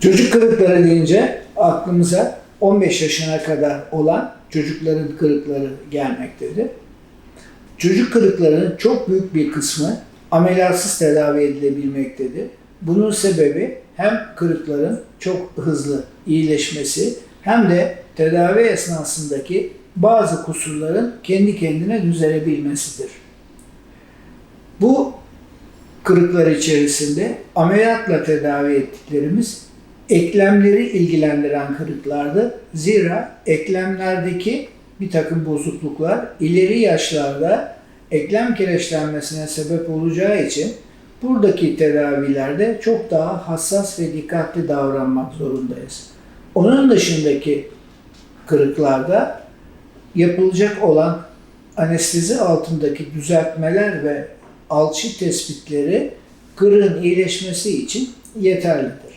Çocuk kırıkları deyince aklımıza 15 yaşına kadar olan çocukların kırıkları gelmektedir. Çocuk kırıklarının çok büyük bir kısmı ameliyatsız tedavi edilebilmektedir. Bunun sebebi hem kırıkların çok hızlı iyileşmesi hem de tedavi esnasındaki bazı kusurların kendi kendine düzelebilmesidir. Bu kırıklar içerisinde ameliyatla tedavi ettiklerimiz eklemleri ilgilendiren kırıklardı. Zira eklemlerdeki bir takım bozukluklar ileri yaşlarda eklem kireçlenmesine sebep olacağı için buradaki tedavilerde çok daha hassas ve dikkatli davranmak zorundayız. Onun dışındaki kırıklarda yapılacak olan anestezi altındaki düzeltmeler ve alçı tespitleri kırığın iyileşmesi için yeterlidir.